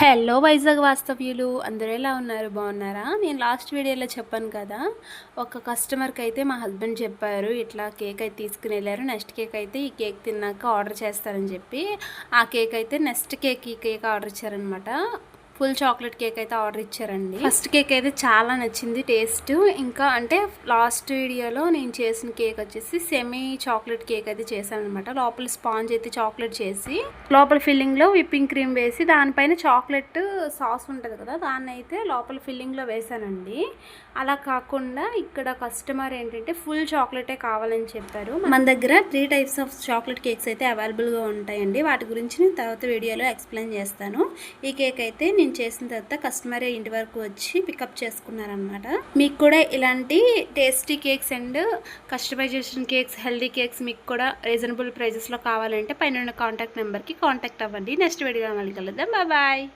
Hello Vizag వాస్తవ్యులు. అందరూ ఎలా ఉన్నారు? బాగున్నారా? నేను లాస్ట్ వీడియోలో చెప్పాను కదా ఒక కస్టమర్కి అయితే మా హస్బెండ్ చెప్పారు ఇట్లా కేక్ అయితే తీసుకుని వెళ్ళారు నెక్స్ట్ కేక్ అయితే ఈ కేక్ తిన్నాక ఆర్డర్ చేస్తారని చెప్పి ఆ కేక్ అయితే నెక్స్ట్ కేక్ ఈ కేక్ ఆర్డర్ ఇచ్చారనమాట ఫుల్ చాక్లెట్ కేక్ అయితే ఆర్డర్ ఇచ్చారండి. ఫస్ట్ కేక్ అయితే చాలా నచ్చింది టేస్ట్. ఇంకా అంటే లాస్ట్ వీడియోలో నేను చేసిన కేక్ వచ్చేసి సెమీ చాక్లెట్ కేక్ అయితే చేశాను అనమాట లోపల స్పాంజ్ అయితే చాక్లెట్ చేసి లోపల ఫిల్లింగ్లో విప్పింగ్ క్రీమ్ వేసి దానిపైన చాక్లెట్ సాస్ ఉంటుంది కదా దాన్ని అయితే లోపల ఫిల్లింగ్లో వేశానండి. వేసానండి అలా కాకుండా ఇక్కడ కస్టమర్ ఏంటంటే ఫుల్ చాక్లెటే కావాలని చెప్పారు. మన దగ్గర three types of chocolate cakes అయితే అవైలబుల్గా ఉంటాయండి. వాటి గురించి నేను తర్వాత వీడియోలో ఎక్స్ప్లెయిన్ చేస్తాను. ఈ కేక్ అయితే నేను నేను చేసిన తర్వాత కస్టమరే ఇంటి వరకు వచ్చి పికప్ చేసుకున్నారనమాట మీకు కూడా ఇలాంటి tasty cakes and customisation cakes healthy cakes మీకు కూడా రీజనబుల్ ప్రైజెస్లో కావాలంటే పైన కాంటాక్ట్ నెంబర్కి కాంటాక్ట్ అవ్వండి. నెక్స్ట్ వీడియో మళ్ళీ కలుద్దాం. బాయ్